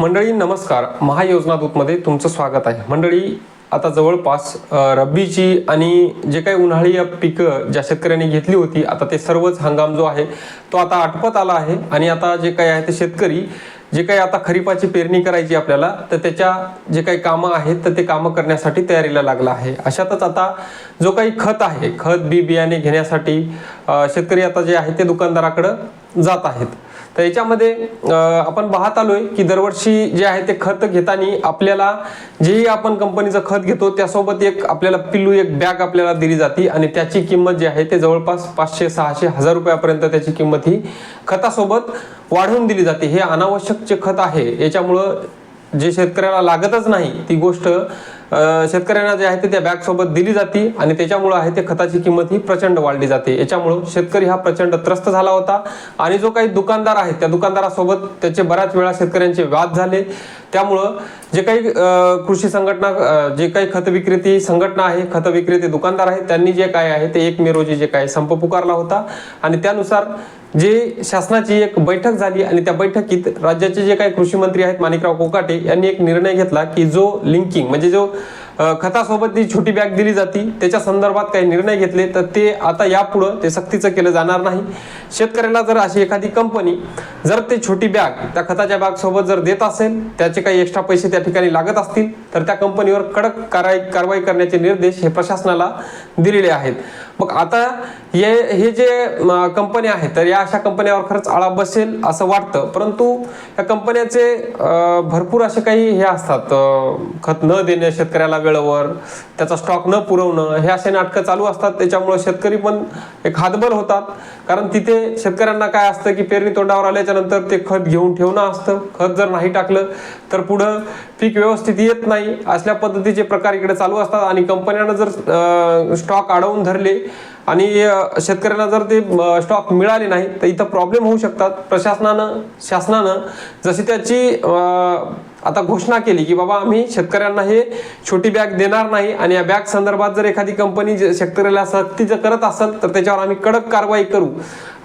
मंडळी नमस्कार. महायोजना दूतमध्ये तुमचं स्वागत आहे. मंडळी आता जवळपास रब्बीची आणि जे काही उन्हाळी पिकं ज्या शेतकऱ्यांनी घेतली होती आता ते सर्वच हंगाम जो आहे तो आता आटपत आला आहे. आणि आता जे काही आहे ते शेतकरी जे काही आता खरीपाची पेरणी करायची आपल्याला तर त्याच्या जे काही कामं आहेत तर ते कामं करण्यासाठी तयारीला लागला आहे. अशातच आता जो काही खत आहे खत बी बियाणे घेण्यासाठी शेतकरी आता जे आहे ते दुकानदाराकडं जात आहेत. तर याच्यामध्ये आपण पाहत आलोय की दरवर्षी जे आहे ते खत घेताना आपल्याला जेही आपण कंपनीचं खत घेतो त्यासोबत एक आपल्याला पिल्लू एक बॅग आपल्याला दिली जाते आणि त्याची किंमत जी आहे ते जवळपास पाचशे सहाशे हजार रुपयापर्यंत त्याची किंमत ही खतासोबत वाढवून दिली जाते. हे अनावश्यक जे खत आहे याच्यामुळं जे शेतकऱ्याला लागतच नाही ती गोष्ट शेतकऱ्यांना जे आहे ते त्या बॅगसोबत दिली जाते आणि त्याच्यामुळं आहे ते खताची किंमत ही प्रचंड वाढली जाते. याच्यामुळं शेतकरी हा प्रचंड त्रस्त झाला होता आणि जो काही दुकानदार आहे त्या दुकानदारासोबत त्याचे बऱ्याच वेळा शेतकऱ्यांचे वाद झाले. त्यामुळं जे काही कृषी संघटना जे काही खत विक्रेती संघटना आहे खत विक्रेते दुकानदार आहेत त्यांनी जे काय आहे ते एक मे रोजी जे काय संप पुकारला होता. आणि त्यानुसार जे शासनाची एक बैठक झाली आणि त्या बैठकीत राज्याचे जे काही कृषी मंत्री आहेत माणिकराव कोकाटे यांनी एक निर्णय घेतला की जो लिंकिंग म्हणजे जो खतासोबत जी छोटी बॅग दिली जाते त्याच्या संदर्भात काही निर्णय घेतले तर ते आता यापुढं ते सक्तीचं केलं जाणार नाही. शेतकऱ्याला जर अशी एखादी कंपनी जर ते छोटी बॅग त्या खताच्या बॅगसोबत जर देत असेल त्याचे काही एक्स्ट्रा पैसे त्या ठिकाणी लागत असतील तर त्या कंपनीवर कडक कारवाई कारवाई करण्याचे निर्देश हे प्रशासनाला दिलेले आहेत. मग आता हे हे जे कंपन्या आहेत तर या अशा कंपन्यावर खरंच आळा बसेल असं वाटतं. परंतु या कंपन्याचे भरपूर असे काही हे असतात खत न देणे शेतकऱ्याला वेळेवर त्याचा स्टॉक न पुरवणं हे असे नाटकं चालू असतात. त्याच्यामुळे शेतकरी पण एक हातबल होतात. कारण तिथे शेतकऱ्यांना काय असतं की पेरणी तोंडावर आल्याच्यानंतर ते खत घेऊन ठेवणं असतं. खत जर नाही टाकलं तर पुढं पीक व्यवस्थित येत नाही. असल्या पद्धतीचे प्रकार इकडे चालू असतात. आणि कंपन्यांना जर स्टॉक अडवून धरले आणि शेतकऱ्यांना जर ते स्टॉक मिळाले नाही तर इथं प्रॉब्लेम होऊ शकतात. प्रशासनानं शासनानं जशी त्याची आता घोषणा केली की बाबा आम्ही शेतकऱ्यांना हे छोटी बॅग देणार नाही आणि या बॅग संदर्भात जर एखादी कंपनी जे शेतकऱ्याला सक्तीचं करत असेल तर त्याच्यावर आम्ही कडक कारवाई करू.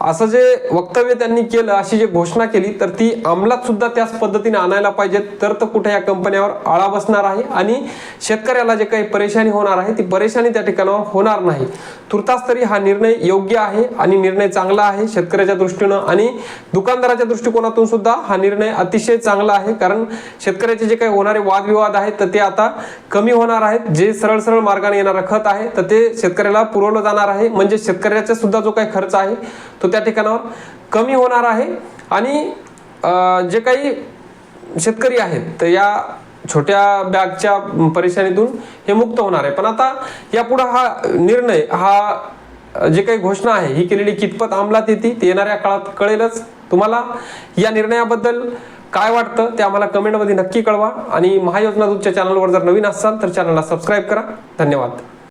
असं जे वक्तव्य त्यांनी केलं अशी जी घोषणा केली तर ती अंमलात सुद्धा त्याच पद्धतीने आणायला पाहिजेत. तर तर कुठे या कंपन्यावर आळा बसणार आहे आणि शेतकऱ्याला जे काही परेशानी होणार आहे ती परेशानी त्या ठिकाणावर होणार नाही. तुर्तास तरी हा निर्णय योग्य आहे आणि निर्णय चांगला आहे शेतकऱ्याच्या दृष्टीनं आणि दुकानदाराच्या दृष्टिकोनातून सुद्धा हा निर्णय अतिशय चांगला आहे. कारण शेतकऱ्याचे जे काही होणारे वादविवाद आहेत तर ते आता कमी होणार आहेत. जे सरळ सरळ मार्गाने येणारं खत आहे तर ते शेतकऱ्याला पुरवलं जाणार आहे. म्हणजे शेतकऱ्याचा सुद्धा जो काही खर्च आहे तो त्या ठिकाणावर कमी होणार आहे. आणि जे काही शेतकरी आहेत तर या छोट्या बॅगच्या परेशानीतून हे मुक्त होणार आहे. पण आता यापुढे हा निर्णय हा जे काही घोषणा आहे ही केलेली कितपत अंमलात येते ते येणाऱ्या काळात कळेलच. तुम्हाला या निर्णयाबद्दल काय वाटतं ते आम्हाला कमेंटमध्ये नक्की कळवा. आणि महायोजना दूतच्या चॅनलवर जर नवीन असाल तर चॅनलला सबस्क्राईब करा. धन्यवाद.